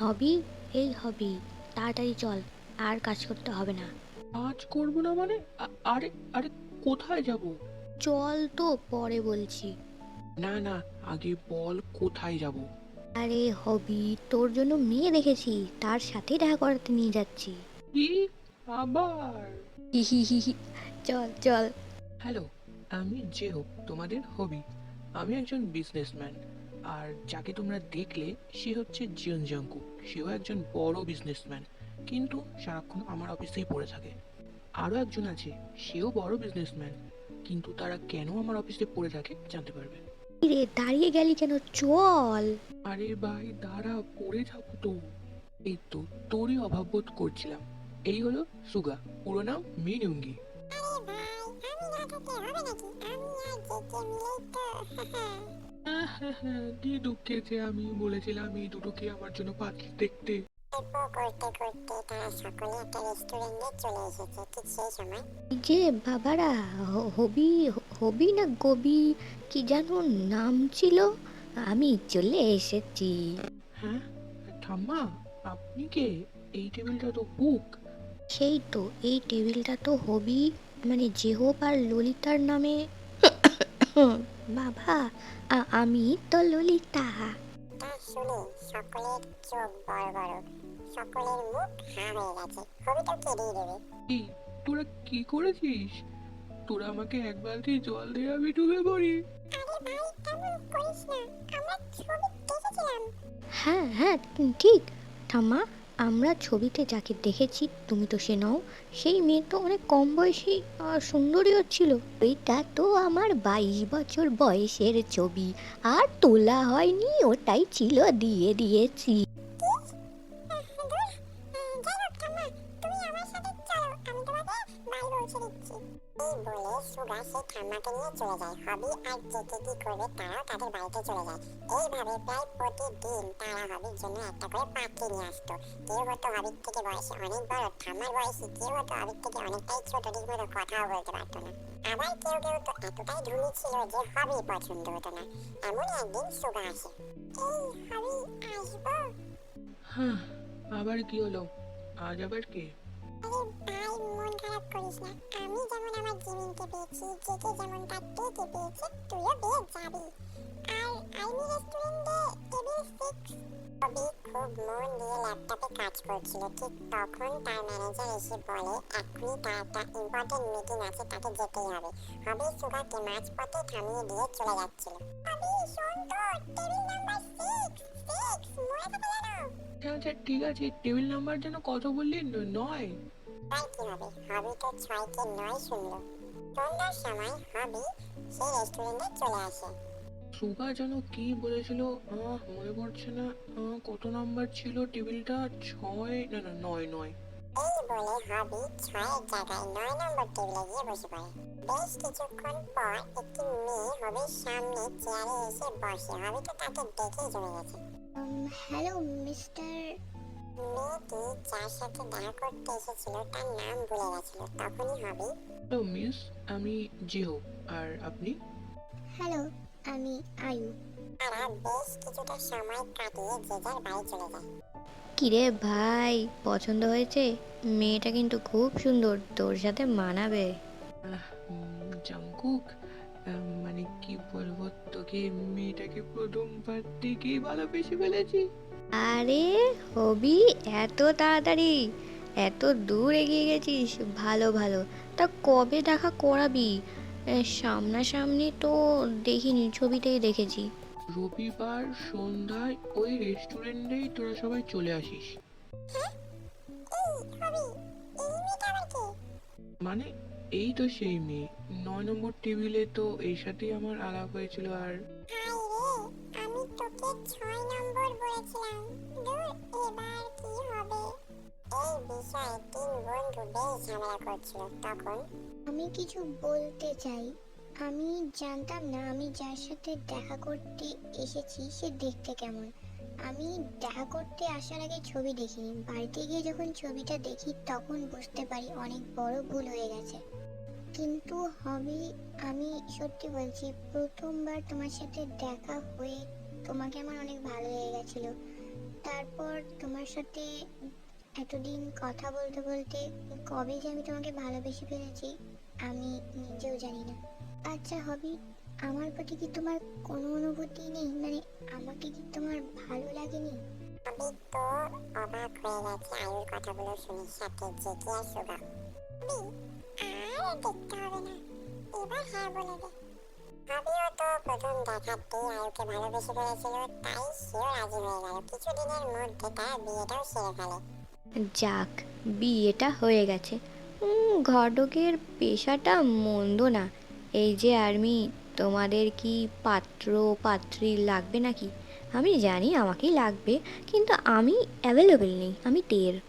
হবি? এই হবি। তাড়াতাড়ি চল আর কাজ করতে হবে না। কাজ করব না মানে? আ- আরে আরে কোথায় যাব? চল তো পরে বলছি। না না আগে বল কোথায় যাব। আরে হবি তোর জন্য মেয়ে দেখেছি। তার সাথে দেখা করাতে নিয়ে যাচ্ছি। কি আবার হি হি হি হি। চল চল। হ্যালো আমি যে হোক তোমাদের হবি। আমি একজন বিজনেসম্যান আর যাকে তোমরা দেখলে সে হচ্ছে জিয়ন জাঙ্কু সেও একজন বড় বিজনেসম্যান কিন্তু সারাক্ষণ আমার অফিসেই পড়ে থাকে। আরও একজন আছে সেও বড় বিজনেসম্যান কিন্তু তারা কেন আমার অফিসে পড়ে থাকে জানতে পারবে। রে দাঁড়িয়ে গেলি কেন চল। আরে ভাই দাঁড়া পড়ে যাব তো। এই তো তোরই অভাব বোধ করছিলাম। এই হলো সুগা পুরো নাম মিনুঙ্গি হ্যাঁ হ্যাঁ হ্যাঁ। কি দুঃখের যে আমি বলেছিলাম এই দুটোকে আমার জন্য পাত্রী দেখতে। গল্প করতে করতে তারা সকলে একটা রেস্টুরেন্টে চলে এসেছে ঠিক সেই সময়। যে বাবারা হ- হবি হবি না গবি কি যেন নাম ছিল? আমি চলে এসেছি। হ্যাঁ ঠাম্মা আপনি কে? এই টেবিলটা তো বুক সেই তো এই টেবিলটা তো হবি মানে জেহব আর ললিতার নামে বাবা আমি তো ললিতা। তা শুনে সকলের চোখ বড় বড় সকলের মুখ হা হয়ে গেছে। হবিটা দেবে? তোরা কি করেছিস? তোরা আমাকে এক বালতি জল দিয়ে আমি ডুবে পড়ি। আরে ভাই এমন করিস না। আমরা ছবি দেখেছিলাম। হ্যাঁ হ্যাঁ ঠিক। ঠাম্মা আমরা ছবিতে যাকে দেখেছি, তুমি তো সে নও, সেই মেয়ে তো অনেক কম বয়সী সুন্দরীও ছিল। এটা তো আমার বাইশ বছর বয়সের ছবি, আর তোলা হয়নি, ওটাই ছিল, দিয়ে দিয়েছি। বলে সুগা সেই ঠাম্মাকে নিয়ে চলে যায় হবি আর যে কে করবে তারাও তাদের বাড়িতে চলে যায় এইভাবে প্রায় প্রতিদিন তারা হবির জন্য একটা করে পাত্রী নিয়ে আসতো কেউ হতো হবির থেকে বয়সে অনেক বড় ঠাম্মার বয়সী কেউ হতো হবির থেকে অনেকটাই ছোট ঠিক মতো কথাও বলতে পারতো না আবার কেউ কেউ তো এতটাই ধনী ছিল যে হবি পছন্দ হতো না এমনই একদিন সুগা আসে এই হবি আসব হ্যাঁ আবার কি হলো? আজ আবার কে? আরে ভাই, মন খারাপ না। আমি যেমন আমার জিমিনকে পেয়েছি জেকে যেমন তার টেকে পেয়েছে তুইও পেয়ে যাবি। আর আইনি রেস্টুরেন্টে টেবিল সিক্স। কবি খুব মন দিয়ে ল্যাপটপে কাজ করছিল ঠিক তখন তার ম্যানেজার এসে বলে এখনই তার একটা ইম্পর্টেন্ট মিটিং আছে তাকে যেতেই হবে। হবি সুগাকে মাঝপথে থামিয়ে দিয়ে চলে যাচ্ছিল। হবি শোন তো টেবিল নাম্বার সিক্স সিক্স মনে থাকে জানো আচ্ছা আচ্ছা ঠিক আছে টেবিল নাম্বার যেন কত বললি নয়। তাই কি হবে হবি তো ছয়কে নয় শুনলো সন্ধ্যার সময় হবি সেই রেস্টুরেন্টে চলে আসে। সুগা যেন কি বলেছিল? আহ, মনে পড়ছে না। আহ, কত নাম্বার ছিল টেবিলটা? ছয়? না না নয় নয়। এই বলে হবি ছয়ের জায়গায় নয় নম্বর টেবিলে গিয়ে বসে পড়ে। বেশ কিছুক্ষণ পর একটি মেয়ে হবির সামনে চেয়ারে এসে বসে। হবি তো তাকে দেখেই জমে গেছে। হ্যালো মিস্টার মেয়েটি যার সাথে দেখা করতে এসেছিল তার নাম ভুলে গেছিল। তখনই হবি। তো মিস আমি জিহো। আর আপনি? হ্যালো আমি আয়ু। তারা বেশ কিছুটা সময় কাটিয়ে যে যার বাড়ি চলে যায়। কিরে ভাই পছন্দ হয়েছে? মেয়েটা কিন্তু খুব সুন্দর তোর সাথে মানাবে। আহ, উম, জাংকুক আহ, মানে কি বলব তোকে মেয়েটাকে প্রথমবার থেকেই ভালোবেসে ফেলেছি। আরে হবি এত তাড়াতাড়ি? এত দূর এগিয়ে গেছিস? ভালো ভালো। তা কবে দেখা করাবি? সামনাসামনি তো দেখিনি ছবিতেই দেখেছি। রবিবার সন্ধ্যায় ওই রেস্টুরেন্টেই তোরা সবাই চলে আসিস। এই হবি এই মেয়েটা আবার কে মানে এই তো সেই মেয়ে। নয় নম্বর টেবিলে তো এর সাথেই আমার আলাপ হয়েছিল আর আমি তোকে আমি কিছু বলতে চাই। আমি জানতাম না আমি যার সাথে দেখা করতে এসেছি, সে দেখতে কেমন। আমি দেখা করতে আসার আগে ছবি দেখিনি। বাড়িতে গিয়ে যখন ছবিটা দেখি, তখন বুঝতে পারি অনেক বড় ভুল হয়ে গেছে। কিন্তু হবি, আমি সত্যি বলছি, প্রথমবার তোমার সাথে দেখা হয়ে তোমাকে আমার অনেক ভালো লেগে গেছিল। তারপর তোমার সাথে এতদিন কথা বলতে বলতে কবে যে আমি তোমাকে ভালোবেসে ফেলেছি, আমি নিজেও জানি না। আচ্ছা হবি, আমার প্রতি কি তোমার কোনো অনুভূতি নেই? মানে আমাকে কি তোমার ভালো লাগেনি? আমি তো অবাক হয়ে গেছে আয়ুর কথাগুলো শুনে। সাথে জেগে আর সুগা আর দেখতে হবে না। এবার হ্যাঁ বলে দে। হবিও তো প্রথম দেখাতেই আয়ুকে ভালোবেসে ফেলেছিল, তাই সেও রাজি হয়ে গেল। কিছুদিনের মধ্যে তার বিয়েটাও সেরে ফেলে। যাক, বিয়েটা হয়ে গেছে। ঘটকের পেশাটা মন্দ না। এই যে আর্মি, তোমাদের কি পাত্র পাত্রী লাগবে নাকি? আমি জানি আমাকেই লাগবে, কিন্তু আমি অ্যাভেলেবেল নেই, আমি টের